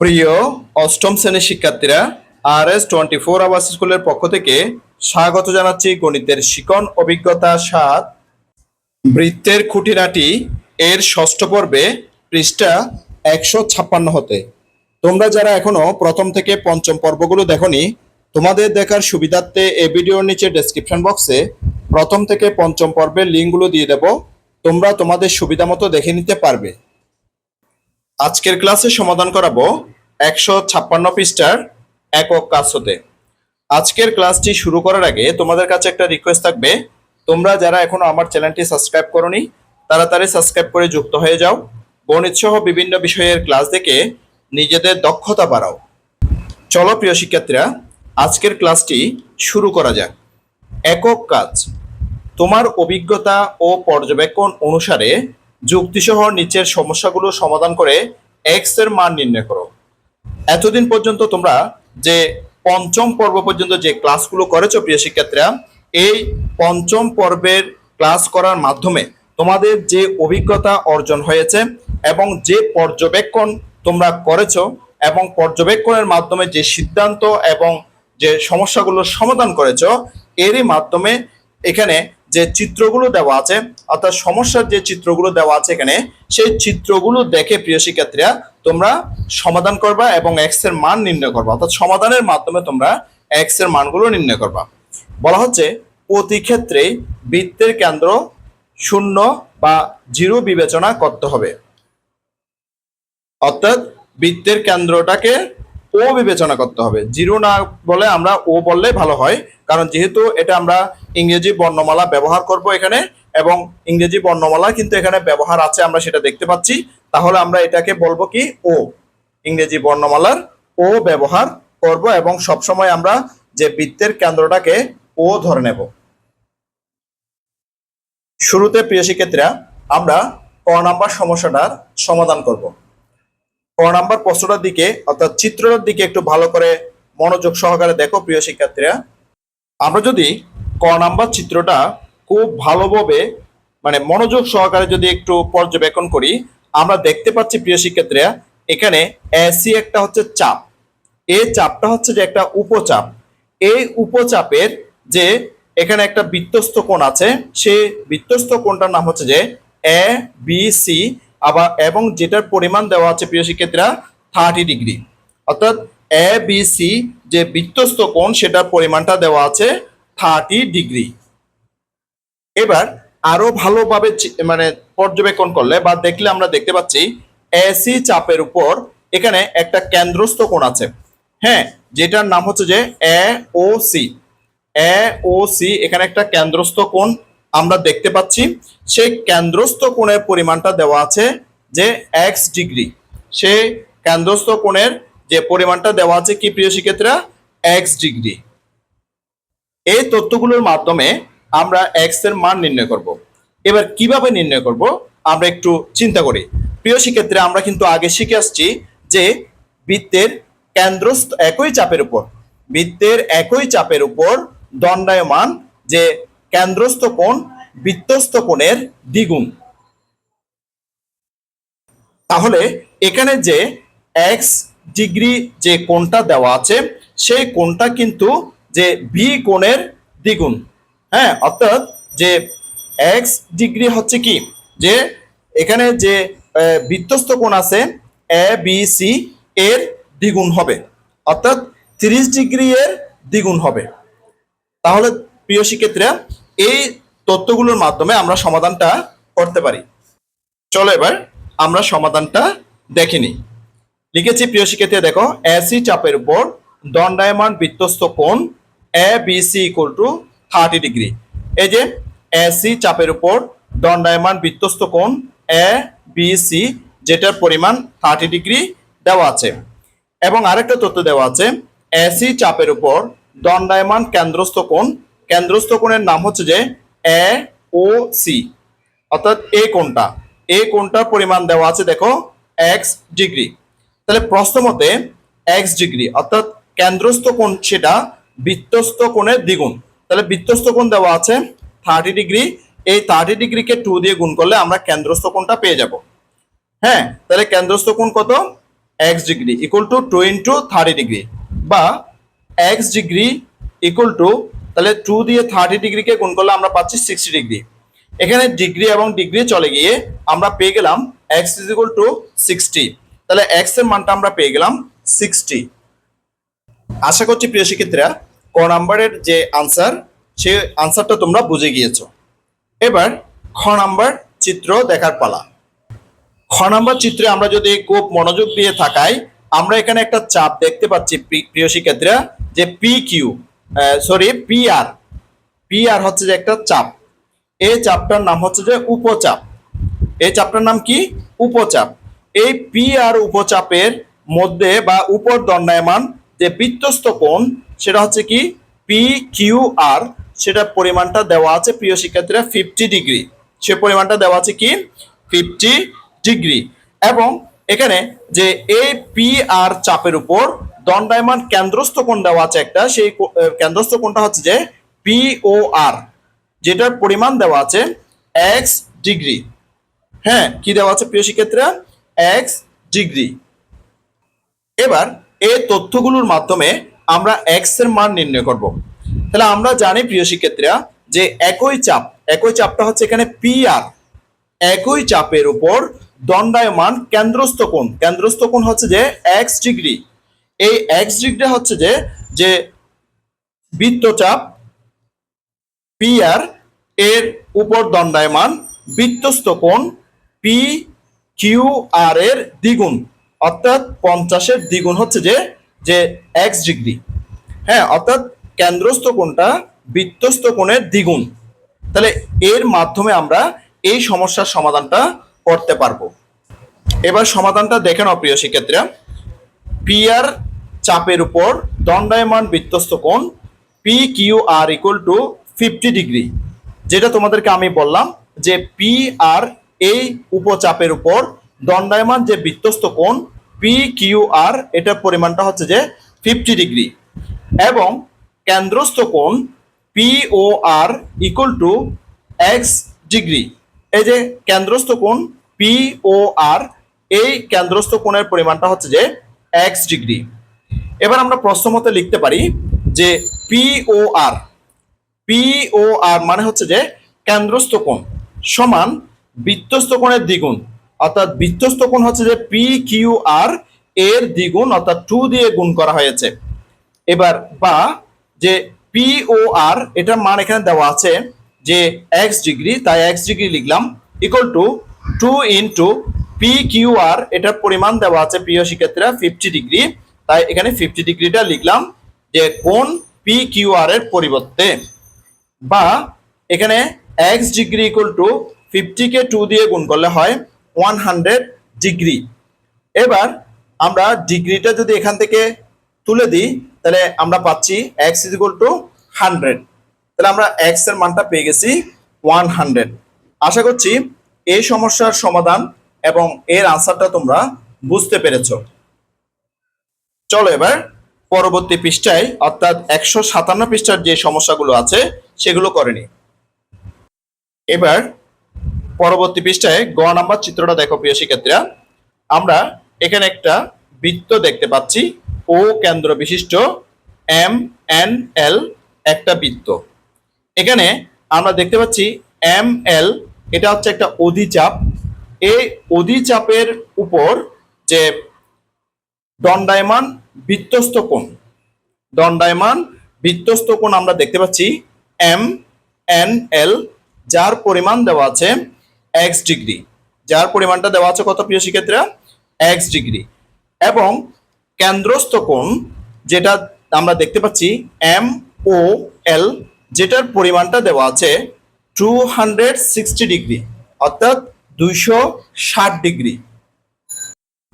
প্রিয় অষ্টম শ্রেণির শিক্ষার্থীরা R S twenty four hours স্কুলের পক্ষ থেকে স্বাগত জানাচ্ছি গণিতের শিকন অভিজ্ঞতা সাত। বৃত্তের খুঁটিনাটি এর ষষ্ঠ পর্বে পৃষ্ঠা একশো ছাপ্পান্ন হতে। তোমরা যারা এখনও প্রথম থেকে পঞ্চম পর্বগুলো দেখনি, তোমাদের দেখার সুবিধার্থে এই ভিডিওর নিচে ডেসক্রিপশন বক্সে প্রথম থেকে পঞ্চম পর্বের লিঙ্কগুলো দিয়ে দেব। তোমরা তোমাদের সুবিধা মতো দেখে নিতে পারবে। আজকের ক্লাসে সমাধান করাবো একশো ছাপ্পান্ন পৃষ্ঠার একক কাজ হতে। আজকের ক্লাসটি শুরু করার আগে তোমাদের কাছে একটা রিকোয়েস্ট থাকবে। তোমরা যারা এখনও আমার চ্যানেলটি সাবস্ক্রাইব করনি, তাড়াতাড়ি সাবস্ক্রাইব করে যুক্ত হয়ে যাও। গণিত সহ বিভিন্ন বিষয়ের ক্লাস দেখে নিজেদের দক্ষতা বাড়াও। চলো প্রিয় শিক্ষার্থীরা, আজকের ক্লাসটি শুরু করা যাক। একক কাজ। তোমার অভিজ্ঞতা ও পর্যবেক্ষণ অনুসারে যুক্তিসহ নিচের সমস্যাগুলো সমাধান করে এক্সের মান নির্ণয় করো। এতদিন পর্যন্ত তোমরা যে পঞ্চম পর্ব পর্যন্ত যে ক্লাসগুলো করেছ প্রিয় শিক্ষার্থীরা, এই পঞ্চম পর্বের ক্লাস করার মাধ্যমে তোমাদের যে অভিজ্ঞতা অর্জন হয়েছে এবং যে পর্যবেক্ষণ তোমরা করেছ এবং পর্যবেক্ষণের মাধ্যমে যে সিদ্ধান্ত এবং যে সমস্যাগুলোর সমাধান করেছ, এরই মাধ্যমে এখানে যে চিত্রগুলো দেওয়া আছে, অর্থাৎ সমস্যার যে চিত্রগুলো দেওয়া আছে এখানে, সেই চিত্রগুলো দেখে প্রিয় শিক্ষার্থীরা তোমরা সমাধান করবা এবং এক্সের মান নির্ণয় করবা। অর্থাৎ সমাধানের মাধ্যমে তোমরা এক্সের মানগুলো নির্ণয় করবা। বলা হচ্ছে, প্রতি ক্ষেত্রে বৃত্তের কেন্দ্র শূন্য বা জিরো বিবেচনা করতে হবে। অর্থাৎ বৃত্তের কেন্দ্রটাকে ও বিবেচনা করতে হবে। জিরো না বলে আমরা ও বললে ভালো হয়, কারণ যেহেতু এটা আমরা ইংরেজি বর্ণমালা ব্যবহার করব এখানে, এবং ইংরেজি বর্ণমালা কিন্তু এখানে ব্যবহার আছে, আমরা সেটা দেখতে পাচ্ছি। তাহলে আমরা এটাকে বলব কি? ও। ইংরেজি বর্ণমালার ও ব্যবহার করব, এবং সবসময় আমরা যে বৃত্তের কেন্দ্রটাকে ও ধরে নেব। শুরুতে প্রিয় শিক্ষার্থীরা আমরা ক নাম্বার সমস্যাটার সমাধান করব। ক নাম্বার প্রশ্নটার দিকে, অর্থাৎ চিত্রটার দিকে একটু ভালো করে মনোযোগ সহকারে দেখো, প্রিয় শিক্ষার্থীরা। আমরা যদি ক নাম্বার চিত্রটা খুব ভালোভাবে মানে মনোযোগ সহকারে যদি একটু পর্যবেক্ষণ করি, আমরা দেখতে পাচ্ছি, প্রিয় শিক্ষার্থীরা, এখানে এসি একটা হচ্ছে চাপ। এই চাপটা হচ্ছে যে একটা উপচাপ। এই উপচাপের যে এখানে একটা বৃত্তস্থ কোণ আছে সেই বৃত্তস্থ কোণটার নাম হচ্ছে যে এ বি সি আবার এবং যেটার পরিমাণ দেওয়া আছে প্রিয় শিক্ষার্থীরা থার্টি ডিগ্রি অর্থাৎ এ বি সি যে বৃত্তস্থ কোণ, সেটার পরিমাণটা দেওয়া আছে থার্টি ডিগ্রি এবার আরও ভালোভাবে মানে পর্যবেক্ষণ করলে বা দেখলে আমরা দেখতে পাচ্ছি এসি চাপের উপর এখানে একটা কেন্দ্রস্থ কোণ আছে। হ্যাঁ যেটার নাম হচ্ছে যে এ ও সি এ ও সি এখানে একটা কেন্দ্রস্থ কোণ। আমরা দেখতে পাচ্ছি সেই কেন্দ্রস্থ কোণের পরিমাণটা দেওয়া আছে যে এক্স ডিগ্রি। সে কেন্দ্রস্থ কোণের যে পরিমাণটা দেওয়া আছে কি প্রিয় শিক্ষার্থীরা? X degree. এই তথ্যগুলোর মাধ্যমে আমরা এক্সের মান নির্ণয় করব। এবার কীভাবে নির্ণয় করব? আমরা একটু চিন্তা করি। প্রিয় শিক্ষার্থীরা, আমরা কিন্তু আগে শিখে আসছি যে বৃত্তের কেন্দ্রস্থ একই চাপের উপর, বৃত্তের একই চাপের উপর দণ্ডায়মান যে কেন্দ্রস্থ কোণ কোণের দ্বিগুণ। তাহলে এখানে যে এক্স ডিগ্রি যে কোণটা দেওয়া আছে, সেই কোণটা কিন্তু যে বি কোণের দ্বিগুণ। হ্যাঁ অর্থাৎ যে এক্স ডিগ্রি হচ্ছে কি? যে এখানে যে বৃত্তস্থ কোণ আছে এ বি সি এর দ্বিগুণ হবে। অর্থাৎ তিরিশ ডিগ্রি এর দ্বিগুণ হবে। তাহলে প্রিয় শিক্ষার্থীরা এই তথ্যগুলোর মাধ্যমে আমরা সমাধানটা করতে পারি। চলো এবার আমরা সমাধানটা দেখে নিই। লিখেছি, প্রিয় শিক্ষার্থী দেখো এসি চাপের উপর দণ্ডায়মান বৃত্তস্থ কোণ A B C equal to thirty degree এই যে এসি চাপের উপর দণ্ডায়মান বৃত্তস্থ কোণ এ বি সি যেটার পরিমাণ থার্টি ডিগ্রি দেওয়া আছে। এবং আরেকটা তথ্য দেওয়া আছে এসি চাপের উপর দণ্ডায়মান কেন্দ্রস্থ কোণ কেন্দ্রস্থ কোণের নাম হচ্ছে যে এ ও সি। অর্থাৎ এ কোণটা। এ কোণটার পরিমাণ দেওয়া আছে দেখো এক্স ডিগ্রি। তাহলে প্রশ্ন মতে এক্স ডিগ্রি, অর্থাৎ কেন্দ্রস্থ কোণ সেটা বৃত্তস্থ কোণের দ্বিগুণ। তাহলে বৃত্তস্থ কোণ দেওয়া আছে থার্টি ডিগ্রি। এই থার্টি ডিগ্রিকে টু দিয়ে গুণ করলে আমরা কেন্দ্রস্থ কোণটা পেয়ে যাব। হ্যাঁ তাহলে কেন্দ্রস্থ কোণ কত? X degree equal to two into thirty degree. বা এক্স ডিগ্রি ইকুয়াল টু তাহলে টু দিয়ে থার্টি ডিগ্রিকে গুণ করলে আমরা পাচ্ছি সিক্সটি ডিগ্রি এখানে ডিগ্রি এবং ডিগ্রি চলে গিয়ে আমরা পেয়ে গেলাম X is equal to sixty তাহলে এক্সের মানটা আমরা পেয়ে গেলাম সিক্সটি আশা করছি প্রিয় শিক্ষার্থীরা, ক নাম্বারের যে আনসার সে আনসারটা তোমরা বুঝে গিয়েছো। এবার খ নাম্বার চিত্র দেখার পালা। খ নাম্বার চিত্রে আমরা যদি খুব মনোযোগ দিয়ে থাকাই, আমরা এখানে একটা চাপ দেখতে পাচ্ছি প্রি- প্রিয় শিক্ষার্থীরা, যে P Q sorry P R P R হচ্ছে যে একটা চাপ। এই চাপটার নাম হচ্ছে যে উপচাপ। এই চাপটার নাম কি? উপচাপ। এই পি আর উপচাপের মধ্যে বা উপর দণ্ডায়মান যে বৃত্তস্থ কোণ, সেটা হচ্ছে কি? পি কিউ আর সেটার পরিমাণটা দেওয়া আছে প্রিয় শিক্ষার্থীরা ফিফটি ডিগ্রি সে পরিমাণটা দেওয়া আছে কি? ফিফটি ডিগ্রি এবং এখানে যে এই পি আর চাপের উপর দণ্ডায়মান কেন্দ্রস্থ কোণ দেওয়া আছে একটা, সেই কেন্দ্রস্থ কোণটা হচ্ছে যে পি ও আর যেটার পরিমাণ দেওয়া আছে এক্স ডিগ্রি। হ্যাঁ কি দেওয়া আছে প্রিয় শিক্ষার্থীরা? X degree. এবার এই তথ্যগুলোর মাধ্যমে আমরা এক্সের মান নির্ণয় করব। তাহলে আমরা জানি প্রিয় শিক্ষার্থীরা যে একই চাপ, একই চাপটা হচ্ছে এখানে পি আর একই চাপের উপর দণ্ডায়মান কেন্দ্রস্থ কোণ কেন্দ্রস্থ কোণ হচ্ছে যে এক্স ডিগ্রি। এই এক্স ডিগ্রি হচ্ছে যে যে বৃত্তচাপ পি আর এর উপর দণ্ডায়মান বৃত্তস্থ কোণ পি কিউ আর এর দ্বিগুণ। অর্থাৎ পঞ্চাশের দ্বিগুণ হচ্ছে যে যে এক্স ডিগ্রি। হ্যাঁ অর্থাৎ কেন্দ্রস্থ কোণটা বৃত্তস্থ কোণের দ্বিগুণ। তাহলে এর মাধ্যমে আমরা এই সমস্যার সমাধানটা করতে পারব। এবার সমাধানটা দেখে নাও প্রিয় শিক্ষার্থীরা। পিআর চাপের উপর দণ্ডায়মান বৃত্তস্থ কোণ P Q R equal to fifty degree যেটা তোমাদেরকে আমি বললাম যে পি আর এই উপচাপের উপর দণ্ডায়মান যে বৃত্তস্থ কোণ পি কিউ আর এটার পরিমাণটা হচ্ছে যে ফিফটি ডিগ্রি এবং কেন্দ্রস্থ কোণ P O R equal to X degree এই যে কেন্দ্রস্থ কোণ পি ও আর এই কেন্দ্রস্থ কোণের পরিমাণটা হচ্ছে যে এক্স ডিগ্রি। এবার আমরা প্রশ্ন মতে লিখতে পারি যে পি ও আর পি ও আর মানে হচ্ছে যে কেন্দ্রস্থ কোণ সমান বৃত্তস্থ কোণের দ্বিগুণ। অর্থাৎ বৃত্তস্থ কোণ হচ্ছে যে পি কিউ আর এর দ্বিগুণ, অর্থাৎ টু দিয়ে গুণ করা হয়েছে। এবার বা যে পি ও আর এটার মান এখানে দেওয়া আছে যে এক্স ডিগ্রি, তাই এক্স ডিগ্রি লিখলাম equal to two into P এটার পরিমাণ দেওয়া আছে প্রিয় শিক্ষার্থীরা ফিফটি ডিগ্রি তাই এখানে ফিফটি ডিগ্রিটা লিখলাম যে কোন আর এর পরিবর্তে। বা এখানে এক্স ডিগ্রি ইকুয়াল টু ফিফটিকে টু দিয়ে গুণ করলে হয় ওয়ান হান্ড্রেড ডিগ্রি এবার আমরা ডিগ্রিটা যদি এখান থেকে তুলে দিই, তাহলে আমরা পাচ্ছি X is equal to hundred তাহলে আমরা এক্সের মানটা পেয়ে গেছি ওয়ান হান্ড্রেড আশা করছি এই সমস্যার সমাধান এবং এর আনসারটা তোমরা বুঝতে পেরেছ। চলো এবার পরবর্তী পৃষ্ঠায়, অর্থাৎ একশো সাতান্ন পৃষ্ঠার যে সমস্যাগুলো আছে, সেগুলো করে নি এবার পরবর্তী পৃষ্ঠায় গ নাম্বার চিত্রটা দেখো প্রিয় শিক্ষার্থীরা। আমরা এখানে একটা বৃত্ত দেখতে পাচ্ছি। ও কেন্দ্র বিশিষ্ট এম এন এল একটা বৃত্ত। এখানে আমরা দেখতে পাচ্ছি এম এল এটা হচ্ছে একটা অধিচাপ। এই অধিচাপের উপর যে দণ্ডায়মান বৃত্তস্থ কোণ দণ্ডায়মান বৃত্তস্থ কোণ আমরা দেখতে পাচ্ছি এম, এন, এল, যার পরিমাণ দেওয়া আছে এক্স ডিগ্রি। যার পরিমাণটা দেওয়া আছে কত প্রিয় শিক্ষার্থীরা? X degree. এবং কেন্দ্রস্থ কোণ যেটা আমরা দেখতে পাচ্ছি এম, ও, এল, যেটার পরিমাণটা দেওয়া আছে টু হান্ড্রেড সিক্সটি ডিগ্রি। অর্থাৎ দুইশো ষাট ডিগ্রি।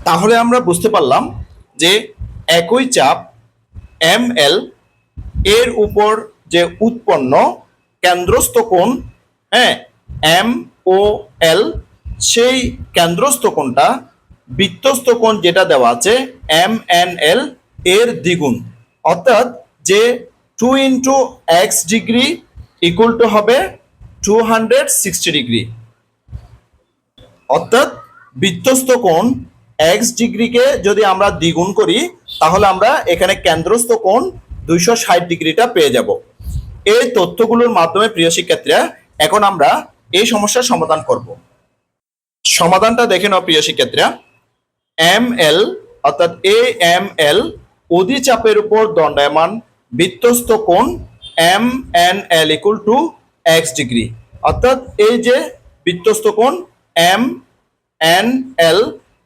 তাহলে আমরা বুঝতে পারলাম যে একই চাপ এম এল এর উপর যে উৎপন্ন কেন্দ্রস্থ কোণ হ্যাঁ এম ও এল, সেই কেন্দ্রস্থ কোণটা বৃত্তস্থ কোণ যেটা দেওয়া আছে এম এন এল এর দ্বিগুণ। অর্থাৎ যে two into X degree equal to হবে টু হান্ড্রেড সিক্সটি ডিগ্রি। অর্থাৎ বৃত্তস্থ কোণ এক্স ডিগ্রিকে যদি আমরা দ্বিগুণ করি, তাহলে আমরা এখানে কেন্দ্রস্থ কোণ দুইশো ষাট ডিগ্রিটা পেয়ে যাব। এই তথ্যগুলোর মাধ্যমে প্রিয় শিক্ষার্থীরা, এখন আমরা এই সমস্যার সমাধান করব। সমাধানটা দেখে নাও প্রিয় শিক্ষার্থীরা। এম এল, অর্থাৎ এ এম এল অধি চাপের উপর দণ্ডায়মান বৃত্তস্থ কোণ M N L equal to X degree অর্থাৎ এই যে বৃত্তস্থ কোণ এম এন এল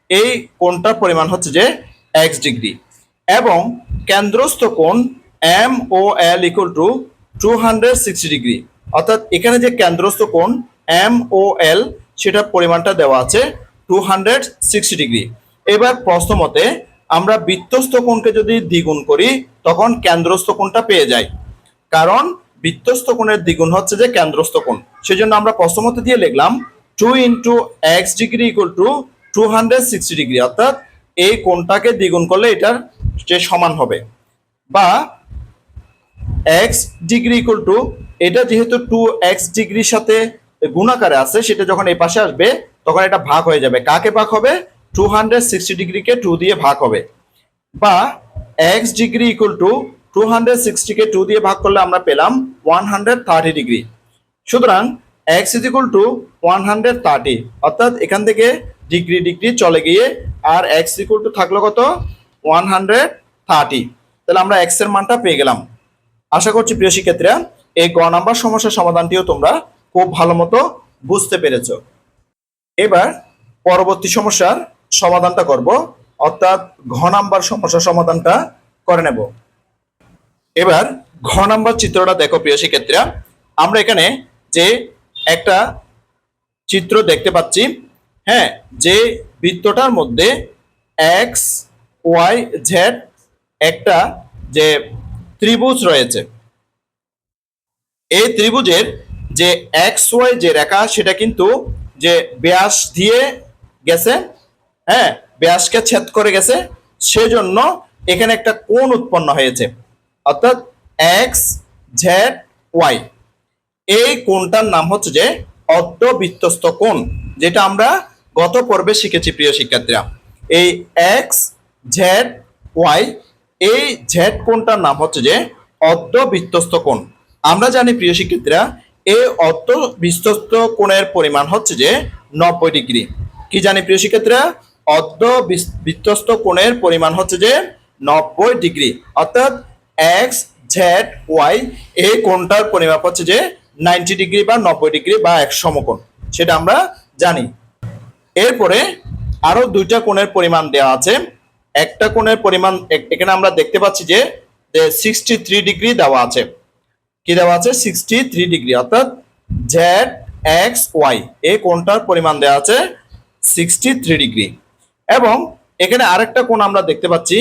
এই কোণটার পরিমাণ হচ্ছে যে এক্স ডিগ্রি। এবং কেন্দ্রস্থ কোণ M O L equal to two hundred sixty degree অর্থাৎ এখানে যে কেন্দ্রস্থ কোণ এম ও এল সেটার পরিমাণটা দেওয়া আছে টু হান্ড্রেড সিক্সটি ডিগ্রি এবার প্রশ্ন মতে, আমরা বৃত্তস্থ কোণকে যদি দ্বিগুণ করি, তখন কেন্দ্রস্থ কোণটা পেয়ে যাই। কারণ বৃত্তস্থ কোণের দ্বিগুণ হচ্ছে যে কেন্দ্রস্থ কোণ। সেজন্য আমরা প্রশ্নমতে দিয়ে লিখলাম two into X degree equal to two hundred sixty degree অর্থাৎ এই কোণটাকে দ্বিগুণ করলে এটার যে সমান হবে। বা এক্স ডিগ্রি ইকুয়াল টু এটা যেহেতু টু এক্স ডিগ্রির সাথে গুণাকারে আছে, সেটা যখন এই পাশে আসবে, তখন এটা ভাগ হয়ে যাবে। কাকে ভাগ হবে? টু হান্ড্রেড সিক্সটি ডিগ্রিকে টু দিয়ে ভাগ হবে। বা X degree equal to two hundred সিক্সটিকে two দিয়ে ভাগ করলে আমরা পেলাম ওয়ান হান্ড্রেড থার্টি ডিগ্রি সুতরাং X is equal to one hundred thirty অর্থাৎ এখান থেকে ডিগ্রি ডিগ্রি চলে গিয়ে আর এক্স ইকুয়াল টু থাকল কত? ওয়ান হান্ড্রেড থার্টি তাহলে আমরা এক্সের মানটা পেয়ে গেলাম। আশা করছি প্রিয় শিক্ষার্থীরা, এই গ নাম্বার সমস্যার সমাধানটিও তোমরা খুব ভালো মতো বুঝতে পেরেছ। এবার পরবর্তী সমস্যার সমাধানটা করব, অর্থাৎ ঘ নাম্বার সমস্যার সমাধানটা করে নেব। এবার ঘ নাম্বার চিত্রটা দেখো প্রিয় শিক্ষার্থীরা। আমরা এখানে যে একটা চিত্র দেখতে পাচ্ছি। হ্যাঁ যে বৃত্তটার মধ্যে এক্স ওয়াই জেড একটা যে ত্রিভুজ রয়েছে। এই ত্রিভুজের যে এক্স ওয়াই যে রেখা, সেটা কিন্তু যে ব্যাস দিয়ে গেছে হ্যাঁ ব্যাসকে ছেদ করে গেছে, সেজন্য এখানে একটা কোণ উৎপন্ন হয়েছে। অর্থাৎ এক্স জেড ওয়াই এই কোণটার নাম হচ্ছে যে অর্ধবৃত্তস্থ কোণ, যেটা আমরা গত পর্বে শিখেছি, প্রিয় শিক্ষার্থীরা। এই এক্স জেড ওয়াই এই জেড কোণটার নাম হচ্ছে যে অর্ধবৃত্তস্থ কোণ। আমরা জানি, প্রিয় শিক্ষার্থীরা, এই অর্ধবৃত্তস্থ কোণের পরিমাণ হচ্ছে যে নব্বই ডিগ্রি। কি জানি, প্রিয় শিক্ষার্থীরা? অর্ধ বৃত্তস্থ কোণের পরিমাণ হচ্ছে যে নব্বই ডিগ্রি। অর্থাৎ এক্স জেড ওয়াই এই কোণটার পরিমাপ হচ্ছে যে নাইনটি ডিগ্রি বা নব্বই ডিগ্রি বা এক সমকোণ, সেটা আমরা জানি। এরপরে আরও দুইটা কোণের পরিমাণ দেওয়া আছে। একটা কোণের পরিমাণ এখানে আমরা দেখতে পাচ্ছি যে সিক্সটি থ্রি ডিগ্রি দেওয়া আছে। কি দেওয়া আছে? সিক্সটি থ্রি ডিগ্রি, অর্থাৎ জেড এক্স ওয়াই এই কোণটার পরিমাণ দেওয়া আছে সিক্সটি থ্রি ডিগ্রি। এবং এখানে আরেকটা কোণ আমরা দেখতে পাচ্ছি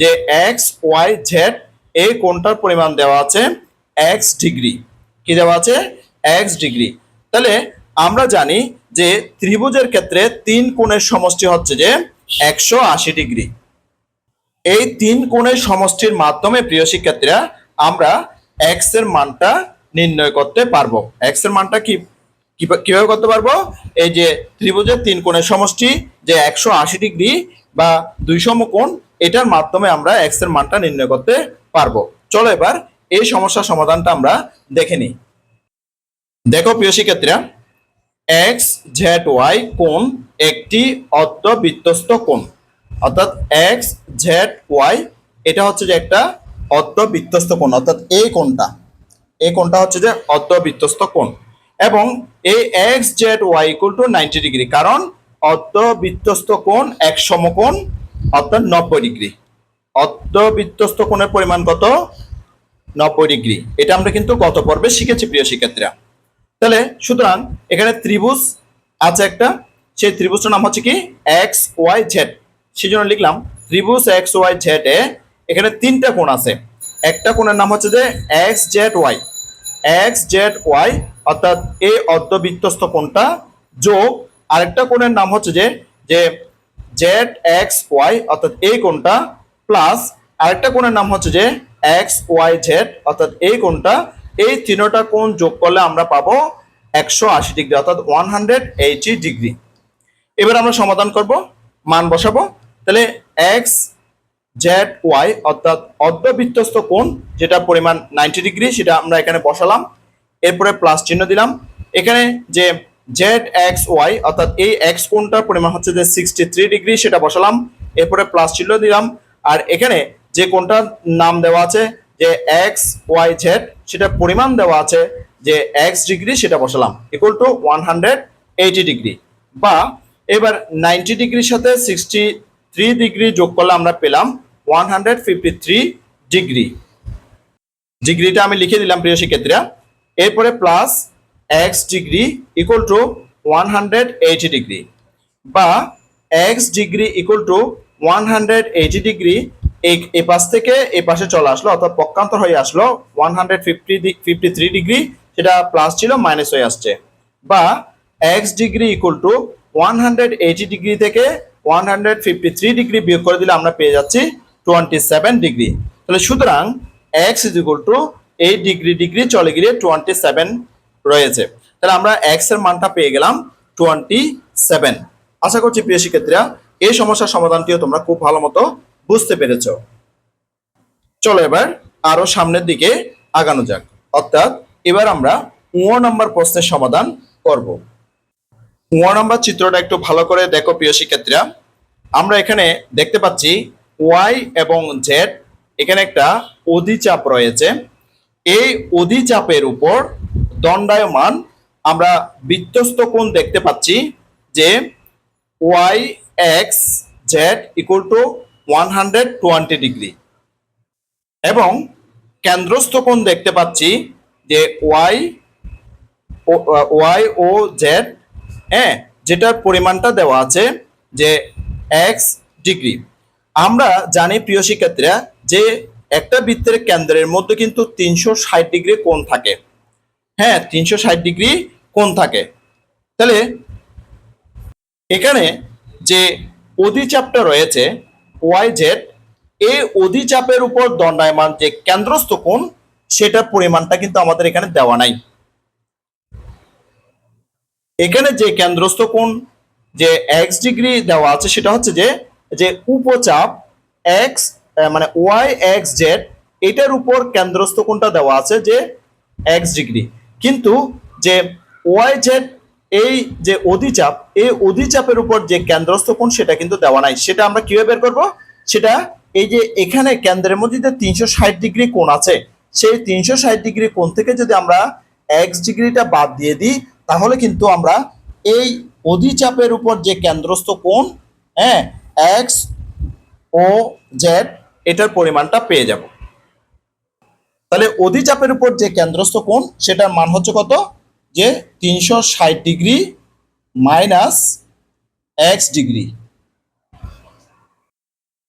যে এক্স ওয়াই জেড এই কোণটার পরিমাণ দেওয়া আছে এক্স ডিগ্রি। কি দেওয়া আছে? X degree. তাহলে আমরা জানি যে ত্রিভুজের ক্ষেত্রে তিন কোণের সমষ্টি হচ্ছে যে একশো আশি ডিগ্রি। এই তিন কোণের সমষ্টির মাধ্যমে প্রিয় শিক্ষার্থীরা, আমরা এক্সের মানটা নির্ণয় করতে পারব। এক্সের মানটা কি কিভা- কীভাবে করতে পারব? এই যে ত্রিভুজের তিন কোণের সমষ্টি যে একশো আশি ডিগ্রি বা দুই সমকোণ এটার মাধ্যমে আমরা এক্সের মানটা নির্ণয় করতে পারব। চলো এবার এই সমস্যার সমাধানটা আমরা দেখে নিই। দেখো প্রিয় শিক্ষার্থীরা এক্স জেড ওয়াই কোণ একটি অর্ধবৃত্তস্থ কোণ। অর্থাৎ এক্স জেড ওয়াই এটা হচ্ছে যে একটা অর্ধবৃত্তস্থ কোণ, অর্থাৎ এই কোণটা। এই কোণটা হচ্ছে যে অর্ধবৃত্তস্থ কোণ। এবং এই X Z Y equal to ninety degree কারণ অর্ধবৃত্তস্থ কোণ এক সমকোণ, অর্থাৎ নব্বই ডিগ্রি অর্ধবৃত্তস্থ কোণের পরিমাণ কত? নব্বই ডিগ্রি। এটা আমরা কিন্তু গত পর্বে শিখেছি, প্রিয় শিক্ষার্থীরা। তাহলে সুতরাং এখানে ত্রিভুজ আছে একটা, সেই ত্রিভুজটার নাম হচ্ছে কি? X Y Z. সেই জন্য লিখলাম ত্রিভুজ এক্স ওয়াই জেড এ এখানে তিনটা কোণ আছে। একটা কোণের নাম হচ্ছে যে X Z Y. X Z Y অর্থাৎ এই অর্ধবৃত্তস্থ কোণটা যোগ আরেকটা কোণের নাম হচ্ছে যে যে জেড এক্স ওয়াই অর্থাৎ এই কোণটা প্লাস আরেকটা কোণের নাম হচ্ছে যে এক্স, ওয়াই, জেড, অর্থাৎ এই কোণটা, এই তিনোটা কোণ যোগ করলে আমরা পাবো একশো আশি ডিগ্রি, অর্থাৎ ওয়ান হান্ড্রেড এইটি ডিগ্রি। এবার আমরা সমাধান করব, মান বসাবো। তাহলে এক্স, জেড, ওয়াই, অর্থাৎ অর্ধবৃত্তস্ত কোণ, যেটা পরিমাণ নাইনটি ডিগ্রি, সেটা আমরা এখানে বসালাম। এরপরে প্লাস চিহ্ন দিলাম। এখানে যে জেড, এক্স, ওয়াই, অর্থাৎ এই এক্স কোণটার পরিমাণ হচ্ছে যে সিক্সটি থ্রি ডিগ্রি, সেটা বসালাম। এরপরে প্লাস চিহ্ন দিলাম। আর এখানে যে কোণটার নাম দেওয়া আছে, যে এক্স ওয়াই জেড সেটা পরিমাণ দেওয়া আছে, যে এক্স ডিগ্রি সেটা বসালাম equal to one hundred eighty degree. বা এবার নাইনটি ডিগ্রির সাথে সিক্সটি থ্রি ডিগ্রি যোগ করলে আমরা পেলাম one hundred fifty three degree. ডিগ্রিটা আমি লিখে দিলাম প্রিয় শিক্ষার্থীরা। এরপরে plus X degree equal to one hundred eighty degree. বা X degree equal to one hundred eighty degree এ পাশ থেকে এ পাশে চলে আসলো, অর্থাৎ পক্ষান্তর হয়ে আসলো one hundred fifty fifty three degree সেটা প্লাস ছিল মাইনাস হয়ে আসছে। বা X degree equal to one hundred eighty degree থেকে one hundred fifty three degree বিয়োগ করে দিলে আমরা পেয়ে যাচ্ছি টোয়েন্টি সেভেন ডিগ্রি তাহলে সুতরাং এক্স ইজ ইকুয়াল টু এই ডিগ্রি ডিগ্রি চলে গিয়ে টোয়েন্টি সেভেন রয়েছে। তাহলে আমরা এক্সের মানটা পেয়ে গেলাম টোয়েন্টি সেভেন আশা করছি প্রিয় শিক্ষার্থীরা, এই সমস্যার সমাধানটিও তোমরা খুব ভালো মতো বুঝতে পেরেছ? চলো এবার আরও সামনের দিকে আগানো যাক। অর্থাৎ এবার আমরা ও নাম্বার প্রশ্নের সমাধান করব। ও নাম্বার চিত্রটা একটু ভালো করে দেখো প্রিয় শিক্ষার্থীরা। আমরা এখানে দেখতে পাচ্ছি ওয়াই এবং জেড, এখানে একটা অধিচাপ রয়েছে। এই অধিচাপের উপর দণ্ডায়মান আমরা বৃত্তস্ত কোণ দেখতে পাচ্ছি যে Y X Z equal to one hundred twenty degree. এবং কেন্দ্রস্থ কোণ দেখতে পাচ্ছি যে ওয়াই ওয়াই ও জেড হ্যাঁ যেটার পরিমাণটা দেওয়া আছে যে এক্স ডিগ্রি। আমরা জানি প্রিয় শিক্ষার্থীরা যে একটা বৃত্তের কেন্দ্রের মধ্যে কিন্তু তিনশো ষাট ডিগ্রি কোণ থাকে। হ্যাঁ তিনশো ষাট ডিগ্রি কোণ থাকে। তাহলে এখানে যে অধিচাপটা রয়েছে ওয়াই জেড এই অধিচাপের উপর দণ্ডায়মান যে কেন্দ্রস্থ কোণ, সেটার পরিমাণটা কিন্তু আমাদের এখানে দেওয়া নাই। এখানে যে কেন্দ্রস্থ কোণ, যে এক্স ডিগ্রি দেওয়া আছে, সেটা হচ্ছে যে যে উপচাপ এক্স মানে ওয়াই এক্স জেড এটার উপর কেন্দ্রস্থ কোণটা দেওয়া আছে যে এক্স ডিগ্রি। কিন্তু যে ওয়াই জেড এই যে অধিচাপ, এই অধিচাপের উপর যে কেন্দ্রস্থ কোণ সেটা কিন্তু দেওয়া নাই। সেটা আমরা কীভাবে বের করব? সেটা এই যে এখানে কেন্দ্রের মধ্যে যে তিনশো ষাট ডিগ্রি কোণ আছে, সেই তিনশো ষাট ডিগ্রি কোণ থেকে যদি আমরা এক্স ডিগ্রিটা বাদ দিয়ে দিই, তাহলে কিন্তু আমরা এই অধিচাপের উপর যে কেন্দ্রস্থ কোণ হ্যাঁ এক্স ও জেড এটার পরিমাণটা পেয়ে যাব। তাহলে অধিচাপের উপর যে কেন্দ্রস্থ কোণ, সেটার মান হচ্ছে কত? যে তিনশো ষাট ডিগ্রি মাইনাস এক্স ডিগ্রি।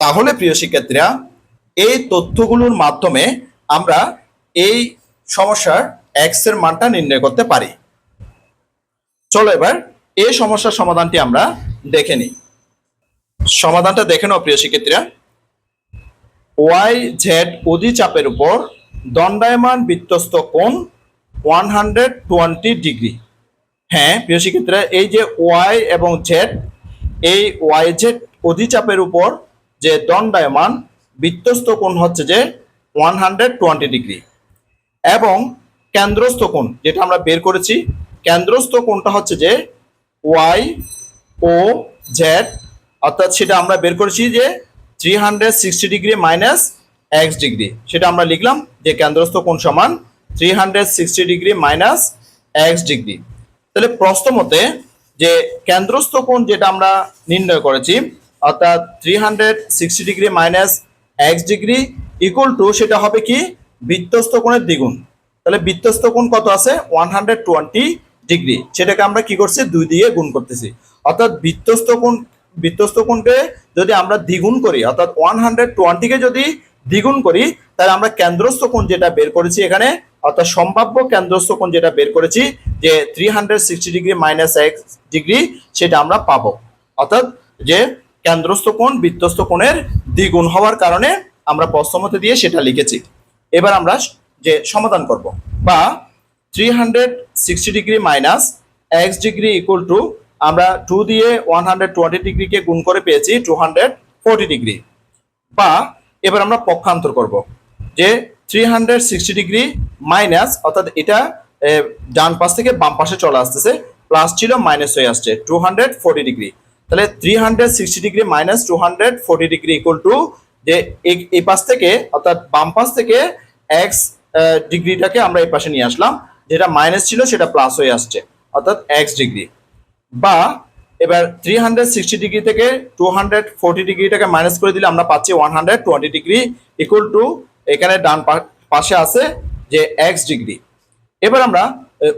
তাহলে প্রিয় শিক্ষার্থীরা, এই তথ্যগুলোর মাধ্যমে আমরা এই সমস্যার এক্সের মানটা নির্ণয় করতে পারি। চলো এবার এই সমস্যার সমাধানটি আমরা দেখে নিই। সমাধানটা দেখে নাও প্রিয় শিক্ষার্থীরা। ওয়াই জেড অধিচাপের উপর দণ্ডায়মান বৃত্তস্ত কোণ ওয়ান হান্ড্রেড টোয়েন্টি ডিগ্রি হ্যাঁ প্রিয় শিক্ষার্থীরা, এই যে ওয়াই এবং জেড এই ওয়াই জেড অধিচাপের উপর যে দণ্ডায়মান বৃত্তস্ত কোণ হচ্ছে যে ওয়ান হান্ড্রেড টোয়েন্টি ডিগ্রি এবং কেন্দ্রস্থ কোণ, যেটা আমরা বের করেছি, কেন্দ্রস্থ কোণটা হচ্ছে যে ওয়াই ও জেড অর্থাৎ সেটা আমরা বের করেছি যে three hundred sixty degree minus X degree সেটা আমরা লিখলাম যে কেন্দ্রস্থ কোণ সমান three hundred sixty degree minus X degree তাহলে প্রশ্ন মতে যে কেন্দ্রস্থ কোণ যেটা আমরা নির্ণয় করেছি, অর্থাৎ three hundred sixty degree minus X degree equal to সেটা হবে কি? বৃত্তস্থ কোণের দ্বিগুণ। তাহলে বৃত্তস্থ কোণ কত আছে? ওয়ান হান্ড্রেড টোয়েন্টি ডিগ্রি সেটাকে আমরা কি করছি? দুই দিয়ে গুণ করতেছি। অর্থাৎ বৃত্তস্থ কোণ বৃত্তস্থ কোণকে যদি আমরা দ্বিগুণ করি, অর্থাৎ ওয়ান হান্ড্রেড টোয়েন্টিকে যদি দ্বিগুণ করি, তাহলে আমরা কেন্দ্রস্থ কোণ যেটা বের করেছি এখানে অর্থাৎ সম্ভাব্য কেন্দ্রস্থ কোণ যেটা বের করেছি, যে three hundred sixty degree minus X degree সেটা আমরা পাবো। অর্থাৎ যে কেন্দ্রস্থ কোণ বৃত্তস্থ কোণের দ্বিগুণ হওয়ার কারণে আমরা প্রশ্নমতে দিয়ে সেটা লিখেছি। এবার আমরা যে সমাধান করব, বা three hundred sixty degree minus X degree equal to আমরা টু দিয়ে ওয়ান হান্ড্রেড টোয়েন্টি ডিগ্রিকে গুণ করে পেয়েছি টু হান্ড্রেড ফোরটি ডিগ্রি বা এবার আমরা পক্ষান্তর করব, যে three hundred sixty degree minus অর্থাৎ এটা ডান পাশ থেকে বাম পাশে চলে আসতেছে প্লাস ছিল মাইনাস হয়ে আসছে টু হান্ড্রেড ফোরটি ডিগ্রি তাহলে three hundred sixty degree minus two hundred forty degree equal to যে এই- পাশ থেকে, অর্থাৎ বাম পাশ থেকে এক্স ডিগ্রিটাকে আমরা এই পাশে নিয়ে আসলাম, যেটা মাইনাস ছিল সেটা প্লাস হয়ে আসছে, অর্থাৎ এক্স ডিগ্রি বা, এবার থ্রি হান্ড্রেড সিক্সটি ডিগ্রি থেকে টু হান্ড্রেড ফোরটি ডিগ্রিটাকে মাইনাস করে দিলে আমরা পাচ্ছি one hundred twenty degree equal to এখানে ডান পাশে আছে যে এক্স ডিগ্রি। এবার আমরা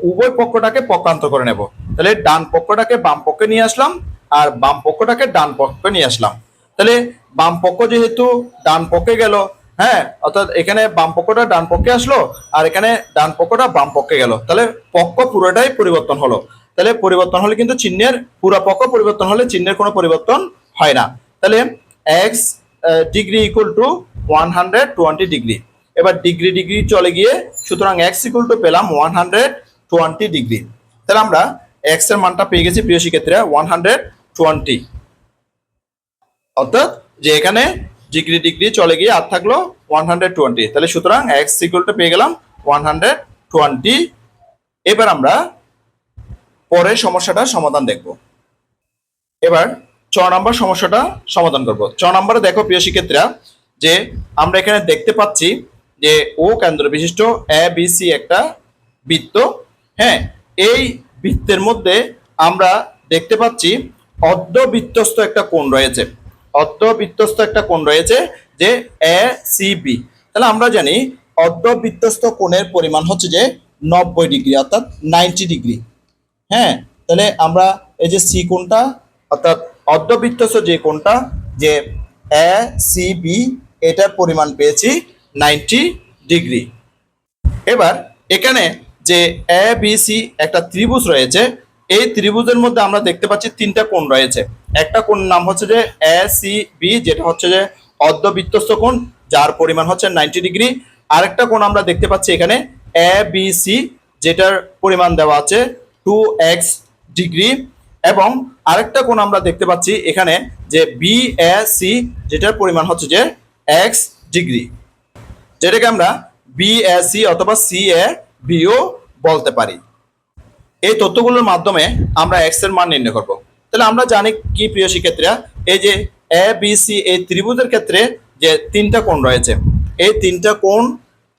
উভয় পক্ষটাকে পক্ষান্তর করে নেব। তাহলে ডান পক্ষটাকে বাম পক্ষে নিয়ে আসলাম আর বাম পক্ষটাকে ডান পক্ষে নিয়ে আসলাম। তাহলে বাম পক্ষ যেহেতু ডান পক্ষে গেল হ্যাঁ অর্থাৎ এখানে বাম পক্ষটা ডান পক্ষে আসলো আর এখানে ডান পক্ষটা বাম পক্ষে গেল। তাহলে পক্ষ পুরোটাই পরিবর্তন হলো। তাহলে পরিবর্তন হলে কিন্তু চিহ্নের, পুরো পক্ষ পরিবর্তন হলে চিহ্নের কোনো পরিবর্তন হয় না। তাহলে X degree equal to one hundred twenty degree এবার ডিগ্রি ডিগ্রি চলে গিয়ে সুতরাং এক্স ইকুয়াল টু পেলাম ওয়ান হান্ড্রেড টোয়েন্টি ডিগ্রি তাহলে আমরা এক্সের মানটা পেয়ে গেছি প্রিয় শিক্ষার্থীরা ওয়ান হান্ড্রেড টোয়েন্টি অর্থাৎ যে এখানে ডিগ্রি ডিগ্রি চলে গিয়ে আর থাকল ওয়ান হান্ড্রেড টোয়েন্টি তাহলে সুতরাং এক্স ইকুয়ালটা পেয়ে গেলাম ওয়ান হান্ড্রেড টোয়েন্টি এবার আমরা পরের সমস্যাটার সমাধান দেখব। এবার ছ নম্বর সমস্যাটা সমাধান করব। ছ নম্বরে দেখো প্রিয় শিক্ষার্থীরা যে আমরা এখানে দেখতে পাচ্ছি যে ও কেন্দ্র বিশিষ্ট এ বি সি একটা বৃত্ত। হ্যাঁ এই বৃত্তের মধ্যে আমরা দেখতে পাচ্ছি অর্ধ বৃত্তস্থ একটা কোণ রয়েছে। অর্ধ বৃত্তস্থ একটা কোণ রয়েছে যে এ সি বি তাহলে আমরা জানি অর্ধ বৃত্তস্থ কোণের পরিমাণ হচ্ছে যে নব্বই ডিগ্রি, অর্থাৎ নাইনটি ডিগ্রি। হ্যাঁ তাহলে আমরা এই যে সি কোণটা, অর্থাৎ অর্ধবৃত্তস্থ যে কোণটা, যে এ সি বি এটার পরিমাণ পেয়েছি নাইনটি ডিগ্রি। এবার এখানে যে এ বি সি একটা ত্রিভুজ রয়েছে, এই ত্রিভুজের মধ্যে আমরা দেখতে পাচ্ছি তিনটা কোণ রয়েছে। একটা কোণ নাম হচ্ছে যে এ সি বি যেটা হচ্ছে যে অর্ধবৃত্তস্থ কোণ, যার পরিমাণ হচ্ছে নাইনটি ডিগ্রি। আরেকটা কোণ আমরা দেখতে পাচ্ছি এখানে এ বি সি যেটার পরিমাণ দেওয়া আছে টু এক্স ডিগ্রি। এবং আরেকটা কোণ আমরা দেখতে পাচ্ছি এখানে যে বি এ সি যেটার পরিমাণ হচ্ছে যে এক্স ডিগ্রি যেটাকে আমরা বিএসসি অথবা সি এ বিও বলতে পারি। এই তথ্যগুলোর মাধ্যমে আমরা এক্সের মান নির্ণয় করব। তাহলে আমরা জানি কি প্রিয় শিক্ষার্থীরা, এই যে এ বি সি এই ত্রিভুজের ক্ষেত্রে যে তিনটা কোণ রয়েছে, এই তিনটা কোণ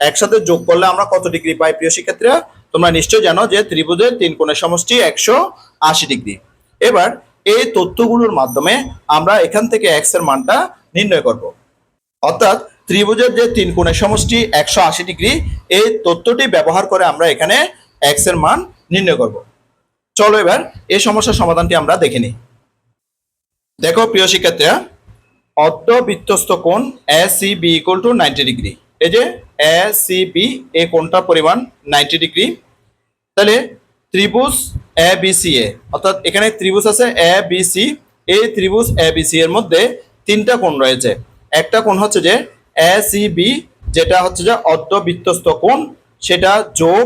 একসাথে যোগ করলে আমরা কত ডিগ্রি পাই প্রিয় শিক্ষার্থীরা? তোমরা নিশ্চয় জানো যে ত্রিভুজের তিন কোণের সমষ্টি একশো আশি ডিগ্রি। এবার এই তথ্যগুলোর মাধ্যমে আমরা এখান থেকে এক্সের মানটা নির্ণয় করব। অর্থাৎ ত্রিভুজের যে তিন কোণের সমষ্টি একশো আশি ডিগ্রি, এই তথ্যটি ব্যবহার করে আমরা এখানে এক্সের মান নির্ণয় করব। চলো এবার এই সমস্যার সমাধানটি আমরা দেখে নিই। দেখো প্রিয় শিক্ষার্থীরা অর্ধ বৃত্তস্থ কোণ A C B equal to ninety degree এই যে এ সি বি এই কোণটার পরিমাণ নাইনটি ডিগ্রি তাহলে ত্রিভুজ এ বি সি এ, অর্থাৎ এখানে ত্রিভুজ আছে এ বি সি এই ত্রিভুজ এ বি সি এর মধ্যে তিনটা কোণ রয়েছে। একটা কোণ হচ্ছে যে এ সি বি যেটা হচ্ছে যে অর্ধবৃত্তস্থ কোণ, সেটা যোগ,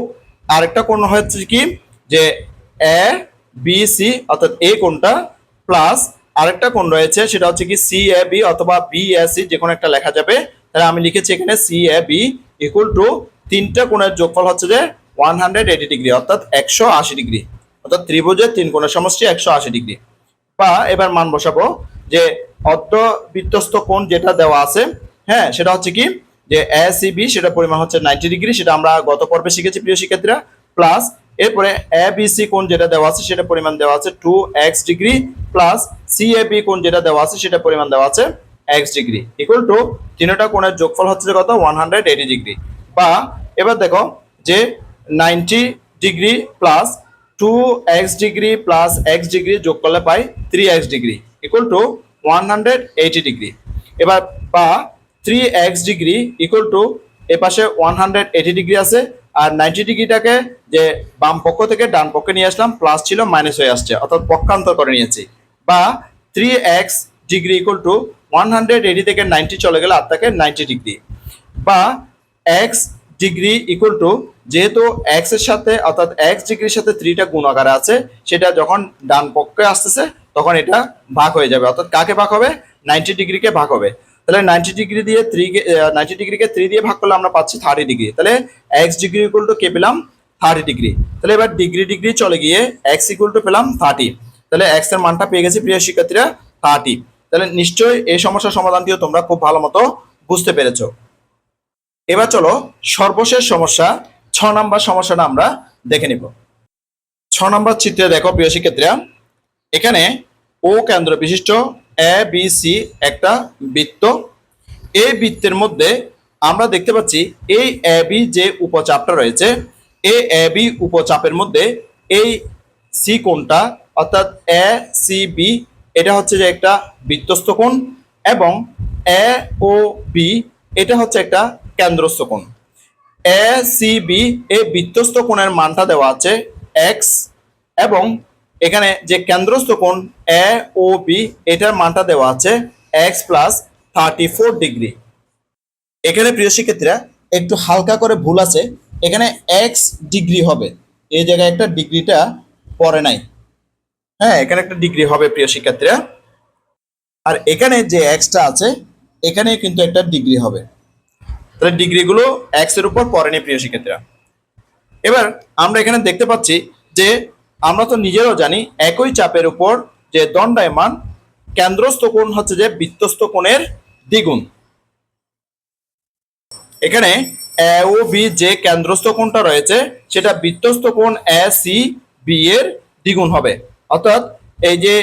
আরেকটা কোণ হচ্ছে কি যে এ বি সি অর্থাৎ এ কোণটা প্লাস আরেকটা কোণ রয়েছে, সেটা হচ্ছে কি সি এ বি অথবা বি এ সি যে কোনো একটা লেখা যাবে। তাহলে আমি লিখেছি এখানে C A B equal to তিনটা কোণের যোগফল হচ্ছে যে ওয়ান হান্ড্রেড এইটি ডিগ্রি অর্থাৎ একশো আশি ডিগ্রি অর্থাৎ ত্রিভুজের তিন কোণের সমষ্টি একশো আশি ডিগ্রি বা এবার মান বসাবো। যে অর্ধ বিত্তস্ত কোণ যেটা দেওয়া আছে হ্যাঁ সেটা হচ্ছে কি? যে এ সি বি সেটা পরিমাণ হচ্ছে নাইনটি ডিগ্রি সেটা আমরা গত পর্বে শিখেছি প্রিয় শিক্ষার্থীরা। প্লাস এরপরে এ বি সি কোণ যেটা দেওয়া আছে সেটা পরিমাণ দেওয়া আছে two X degree plus C A B কোণ যেটা দেওয়া আছে সেটা পরিমাণ দেওয়া আছে এক্স ডিগ্রি ইকুয়াল টু তিনটা কোণের যোগফল হচ্ছে কত? ওয়ান হান্ড্রেড এইটি ডিগ্রি বা এবার দেখো যে ninety degree plus two X degree plus X degree যোগ করলে পাই three X degree equal to one degree এবার বা three X degree equal to এ পাশে ওয়ান হান্ড্রেড এইটি ডিগ্রি আছে, আর নাইনটি ডিগ্রিটাকে যে বাম পক্ষ থেকে ডান পক্ষে নিয়ে আসলাম প্লাস ছিল মাইনাস হয়ে আসছে, অর্থাৎ পক্ষান্তর করে নিয়েছি। বা three X degree equal to one থেকে নাইনটি চলে গেলে আর থাকে নাইনটি ডিগ্রি বা এক্স ডিগ্রি ইকুয়াল টু যেহেতু এক্সের সাথে, অর্থাৎ এক্স ডিগ্রির সাথে থ্রিটা গুণ আকারে আছে, সেটা যখন ডান পক্ষে আসতেছে তখন এটা ভাগ হয়ে যাবে। অর্থাৎ কাকে ভাগ হবে? নাইনটি ডিগ্রিকে ভাগ হবে। তাহলে নাইনটি ডিগ্রি দিয়ে থ্রি নাইনটি ডিগ্রিকে থ্রি দিয়ে ভাগ করলে আমরা পাচ্ছি থার্টি ডিগ্রি। তাহলে এক্স ডিগ্রি ইকুয়াল টু কে পেলাম? Thirty degree. তাহলে এবার ডিগ্রি ডিগ্রি চলে গিয়ে এক্স ইকুয়াল টু পেলাম থার্টি তাহলে এক্সের মানটা পেয়ে গেছি প্রিয় শিক্ষার্থীরা থার্টি তাহলে নিশ্চয়ই এই সমস্যার সমাধানটিও তোমরা খুব ভালো মতো বুঝতে পেরেছ। এবার চলো সর্বশেষ সমস্যা, ছ নাম্বার সমস্যাটা আমরা দেখে নিব। ছ নাম্বার চিত্রে দেখো প্রিয় শিক্ষার্থীরা এখানে ও কেন্দ্র বিশিষ্ট এ বি সি একটা বৃত্ত। এই বৃত্তের মধ্যে আমরা দেখতে পাচ্ছি এই এ বি যে উপচাপটা রয়েছে এই এ বি উপচাপের মধ্যে এই সি কোণটা, অর্থাৎ এ সি বি এটা হচ্ছে যে একটা বৃত্তস্থ কোণ এবং এ ও বি এটা হচ্ছে একটা কেন্দ্রস্থ কোণ। এ সি বি এই বৃত্তস্থ কোণের মানটা দেওয়া আছে এক্স এবং এখানে যে কেন্দ্রস্থ কোণ এ ও বি এটার মানটা দেওয়া আছে X plus thirty four degree এখানে প্রিয় শিক্ষার্থীরা, একটু হালকা করে ভুল আছে। এখানে এক্স ডিগ্রি হবে। এই জায়গায় একটা ডিগ্রিটা পড়ে নাই। হ্যাঁ এখানে একটা ডিগ্রি হবে প্রিয় শিক্ষার্থীরা। আর এখানে যে এক্সটা আছে এখানে কিন্তু একটা ডিগ্রি হবে। তাহলে ডিগ্রিগুলো এক্সের উপর পড়েনি প্রিয় শিক্ষার্থীরা। এবার আমরা এখানে দেখতে পাচ্ছি যে আমরা তো নিজেরও জানি একই চাপের উপর যে দণ্ডায়মান কেন্দ্রস্থ কোণ হচ্ছে যে বৃত্তস্থ কোণের দ্বিগুণ। এখানে এ ও বি যে কেন্দ্রস্থ কোণটা রয়েছে, সেটা বৃত্তস্থ কোণ এ সি বি এর দ্বিগুণ হবে। অর্থাৎ এই যে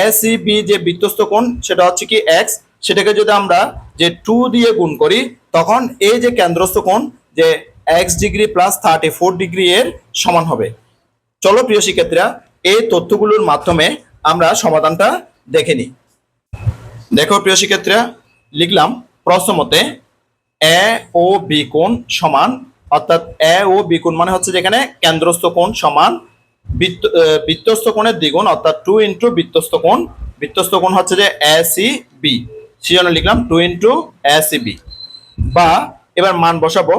এ সি বি যে বৃত্তস্থ কোণ, সেটা হচ্ছে কি এক্স সেটাকে যদি আমরা যে টু দিয়ে গুণ করি, তখন এই যে কেন্দ্রস্থ কোণ, যে X degree plus thirty four degree এর সমান হবে। চলো প্রিয় শিক্ষার্থীরা, এই তথ্যগুলোর মাধ্যমে আমরা সমাধানটা দেখে নিই। দেখো প্রিয় শিক্ষার্থীরা, লিখলাম প্রশ্ন মতে এ ও বি কোণ সমান, অর্থাৎ এ ও বি কোণ মানে হচ্ছে যেখানে কেন্দ্রস্থ কোণ সমান বৃত্তস্থ কোণের দ্বিগুণ, অর্থাৎ টু ইন্টু বৃত্তস্থ কোণ। বৃত্তস্থ কোণ হচ্ছে যে এ, সি, বি। সেজন্য লিখলাম two into A, C, B. বা এবার মান বসাবো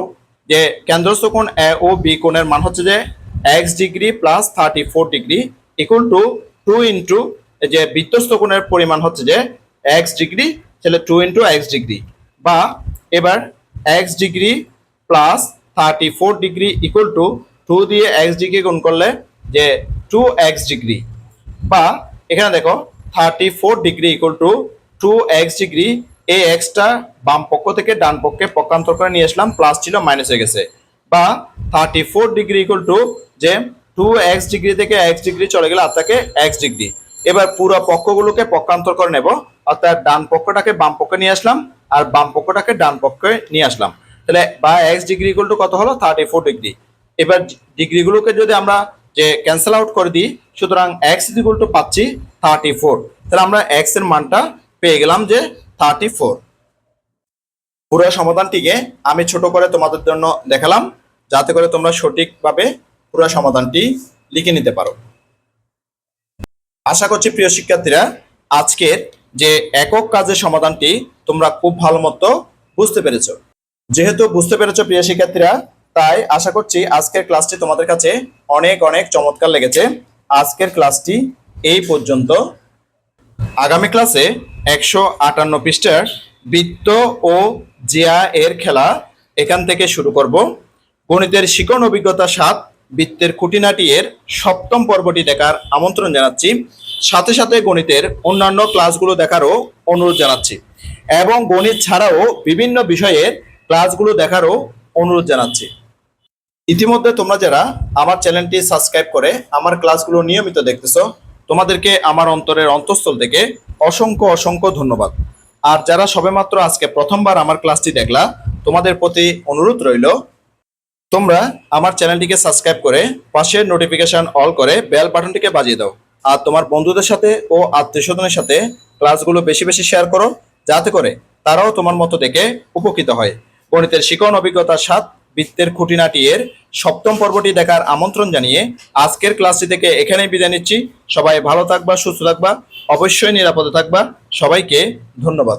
যে কেন্দ্রস্থ কোণ এ ও বি কোণের মান হচ্ছে যে X degree plus thirty four degree equal to two into যে বৃত্তস্থ কোণের পরিমাণ হচ্ছে যে এক্স ডিগ্রি তাহলে টু ইন্টু এক্স ডিগ্রি বা এবার X degree plus thirty four degree equal to two দিয়ে এক্স ডিগ্রি গুণ করলে যে টু এক্স ডিগ্রি বা এখানে দেখো thirty four degree equal to two X degree এই এক্সটা বাম পক্ষ থেকে ডান পক্ষে পক্ষান্তর করে নিয়ে আসলাম প্লাস ছিল মাইনাস হয়ে গেছে। বা thirty four degree equal to যে টু এক্স ডিগ্রি থেকে এক্স ডিগ্রি চলে গেলে আপনাকে এক্স ডিগ্রি এবার পুরো পক্ষগুলোকে পক্ষান্তর করে নেব। অর্থাৎ ডান পক্ষটাকে বাম পক্ষে নিয়ে আসলাম আর বাম পক্ষটাকে ডান পক্ষে নিয়ে আসলাম। তাহলে বা এক্স ডিগ্রি ইকুয়াল টু কত হলো? থার্টি ফোর ডিগ্রি এবার ডিগ্রিগুলোকে যদি আমরা যে ক্যান্সেল আউট করে দিই, সুতরাং এক্স ইকুয়াল টু পাচ্ছি থার্টি ফোর তাহলে আমরা এক্সের মানটা পেয়ে গেলাম যে থার্টি ফোর পুরো সমাধানটিকে আমি ছোট করে তোমাদের জন্য দেখালাম, যাতে করে তোমরা সঠিকভাবে পুরো সমাধানটি লিখে নিতে পারো। আশা করছি প্রিয় শিক্ষার্থীরা, আজকের যে একক কাজের সমাধানটি তোমরা খুব ভালো মতো বুঝতে পেরেছ। যেহেতু বুঝতে পেরেছ প্রিয় শিক্ষার্থীরা, তাই আশা করছি আজকের ক্লাসটি তোমাদের কাছে অনেক অনেক চমৎকার লেগেছে। আজকের ক্লাসটি এই পর্যন্ত। আগামী ক্লাসে একশো আটান্ন পৃষ্ঠার বৃত্ত ও জিয়া এর খেলা এখান থেকে শুরু করব। গণিতের শিকন অভিজ্ঞতা সাত বৃত্তের খুঁটিনাটি এর সপ্তম পর্বটি দেখার আমন্ত্রণ জানাচ্ছি। সাথে সাথে গণিতের অন্যান্য ক্লাসগুলো দেখারও অনুরোধ জানাচ্ছি এবং গণিত ছাড়াও বিভিন্ন বিষয়ের ক্লাসগুলো দেখারও অনুরোধ জানাচ্ছি। ইতিমধ্যে তোমরা যারা আমার চ্যানেলটি সাবস্ক্রাইব করে আমার ক্লাসগুলো নিয়মিত দেখতেছো, তোমাদেরকে আমার অন্তরের অন্তঃস্থল থেকে অসংখ্য অসংখ্য ধন্যবাদ। আর যারা সবেমাত্র আজকে প্রথমবার আমার ক্লাসটি দেখলা, তোমাদের প্রতি অনুরোধ রইল তোমরা আমার চ্যানেলটিকে সাবস্ক্রাইব করে পাশের নোটিফিকেশন অল করে বেল বাটনটিকে বাজিয়ে দাও। আর তোমার বন্ধুদের সাথে ও আত্মীয় স্বজনের সাথে ক্লাসগুলো বেশি বেশি শেয়ার করো, যাতে করে তারাও তোমার মতো দেখে উপকৃত হয়। গণিতের শিকন অভিজ্ঞতার সাত, বৃত্তের খুঁটিনাটি এর সপ্তম পর্বটি দেখার আমন্ত্রণ জানিয়ে আজকের ক্লাসটি থেকে এখানেই বিদায় নিচ্ছি। সবাই ভালো থাকবা, সুস্থ থাকবা, অবশ্যই নিরাপদে থাকবা। সবাইকে ধন্যবাদ।